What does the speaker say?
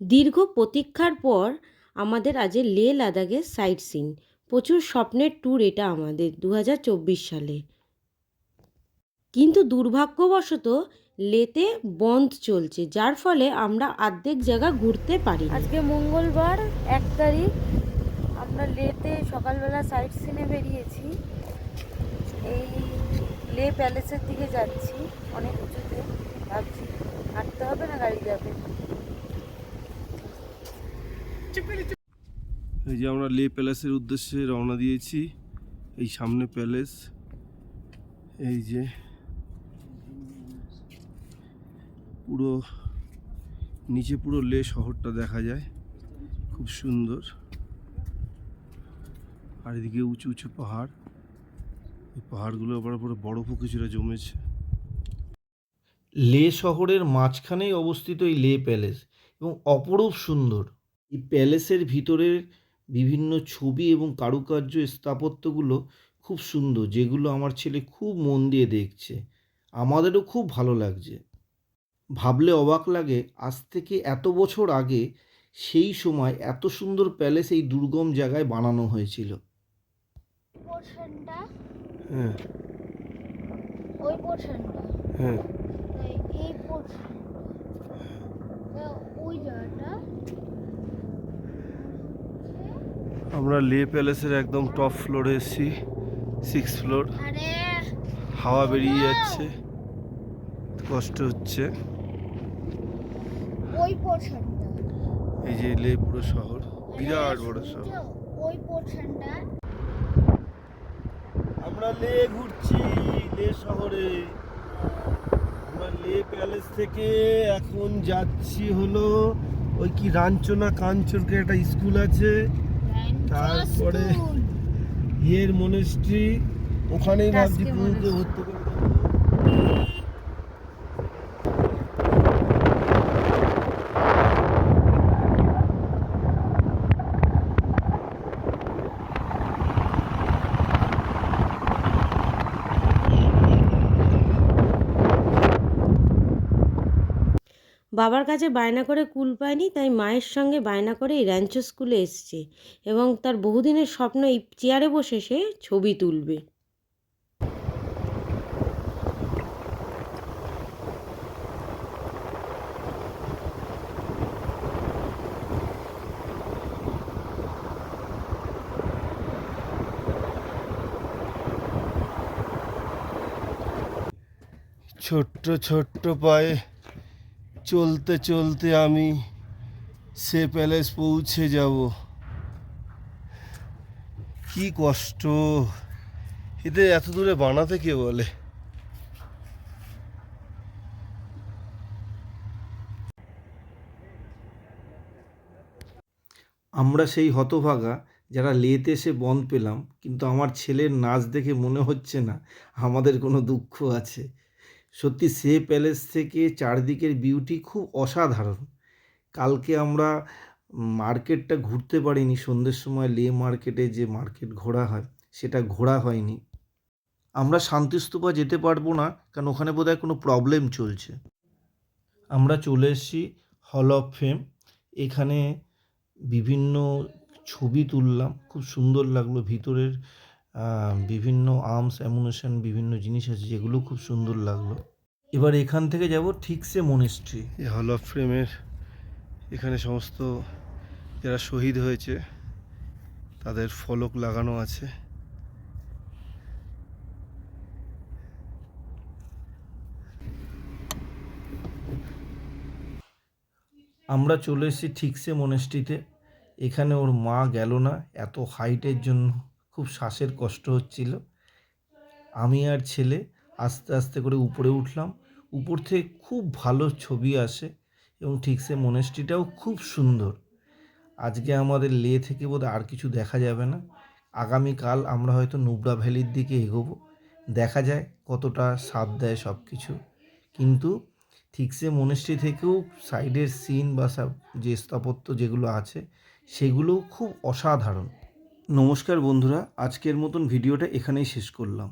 দীর্ঘ প্রতীক্ষার পর আমাদের আজ লে লাদাখের সাইট সিন। প্রচুর স্বপ্নের ট্যুর এটা আমাদের দু হাজার চব্বিশ সালে। কিন্তু দুর্ভাগ্যবশত লেতে বন্ধ চলছে, যার ফলে আমরা অর্ধেক জায়গা ঘুরতে পারি আজকে মঙ্গলবার এক তারিখ আমরা লেতে সকালবেলা সাইট সিনে বেরিয়েছি। এই লে প্যালেসের দিকে যাচ্ছি, অনেক উঁচুতে। ভাবছি, হাঁটতে হবে না গাড়ি যাবে? এই যে আমরা লে প্যালেসের উদ্দেশ্যে রওনা দিয়েছি। এই সামনে প্যালেস। এই যে পুরো নিচে পুরো লে শহরটা দেখা যায়। খুব সুন্দর। আর এদিকে উঁচু উঁচু পাহাড়। এই পাহাড়গুলো আবার পুরো বরফও কিছুটা জমেছে। লে শহরের মাঝখানেই অবস্থিত এই লে প্যালেস এবং অপরূপ সুন্দর। এই প্যালেসের ভিতরের বিভিন্ন ছবি এবং কারুকার্য স্থাপত্যগুলো খুব সুন্দর যেগুলো আমার ছেলে খুব মন দিয়ে দেখছে। আমাদেরও খুব ভালো লাগছে। ভাবলে অবাক লাগে আজ থেকে এত বছর আগে সেই সময় এত সুন্দর প্যালেস এই দুর্গম জায়গায় বানানো হয়েছিল। হ্যাঁ। ওই পোর্শনটা? হ্যাঁ। এই ওই জায়গাটা? আমরা লে প্যালেসের একদম টপ ফ্লোরে এসেছি সিক্স ফ্লোর হাওয়া বেরিয়ে যাচ্ছে কষ্ট হচ্ছে। এই যে লে পুরো শহর বিরাট বড় শহর। আমরা লে ঘুরছি লে শহরে। আমরা লে প্যালেস থেকে এখন যাচ্ছি হলো ওই কি রাঞ্চনা কাঞ্চনকে একটা স্কুল আছে। তারপরে ইয়ের মনেস্ট্রি ওখানেই ভাবছি টাস্কি ভর্তি করে বাবার কাছে বায়না করে কুল পায়নি, তাই মায়ের সঙ্গে বায়না করে এই র্যাঞ্চো স্কুলে এসছে এবং তার বহুদিনের স্বপ্ন এই চেয়ারে বসে সে ছবি তুলবে। ছোট্ট ছোট্ট পায়ে চলতে চলতে আমি সে প্যালেস পৌঁছে যাব। কি কষ্ট। এতে এত দূরে বানাতে কে বলে? আমরা সেই হতভাগা যারা লেতে এসে বন্ধ পেলাম, কিন্তু আমার ছেলের নাচ দেখে মনে হচ্ছে না আমাদের কোনো দুঃখ আছে। সত্যি সে প্যালেস থেকে চারদিকের বিউটি খুব অসাধারণ। কালকে আমরা মার্কেটটা ঘুরতে পারিনি, সন্ধ্যের সময় লে মার্কেটে যে মার্কেট ঘোরা হয়, সেটা ঘোরা হয়নি। আমরা শান্তিস্তূপা যেতে পারব না, কারণ ওখানে বোধহয় কোনো প্রবলেম চলছে। আমরা চলে এসেছি হল অফ ফেম এখানে বিভিন্ন ছবি তুললাম, খুব সুন্দর লাগল ভিতরের বিভিন্ন আর্মস অ্যামুনেশন বিভিন্ন জিনিস আছে যেগুলো খুব সুন্দর লাগল। এবার এখান থেকে যাব ঠিকসে মনেস্ট্রি হল অফ ফ্রেমের এখানে সমস্ত যারা শহীদ হয়েছে তাদের ফলক লাগানো আছে। আমরা চলে এসেছি ঠিকসে মনেস্ট্রিতে এখানে ওর মা গেল না এত হাইটের জন্য। খুব শ্বাসের কষ্ট হচ্ছিল। আমি আর ছেলে আস্তে আস্তে করে উপরে উঠলাম। উপর থেকে খুব ভালো ছবি আসে এবং ঠিকসে মনেস্ট্রিটাও খুব সুন্দর। আজকে আমাদের লে থেকে বোধ আর কিছু দেখা যাবে না। আগামীকাল আমরা হয়তো নুবরা ভ্যালির দিকে এগোবো। দেখা যায় কতটা সাথ দেয় সব কিছু কিন্তু ঠিকসে মনেস্ট্রি থেকেও সাইডের সিন বা যে স্থাপত্য যেগুলো আছে, সেগুলোও খুব অসাধারণ। নমস্কার বন্ধুরা আজকের মতন ভিডিওটা এখানেই শেষ করলাম।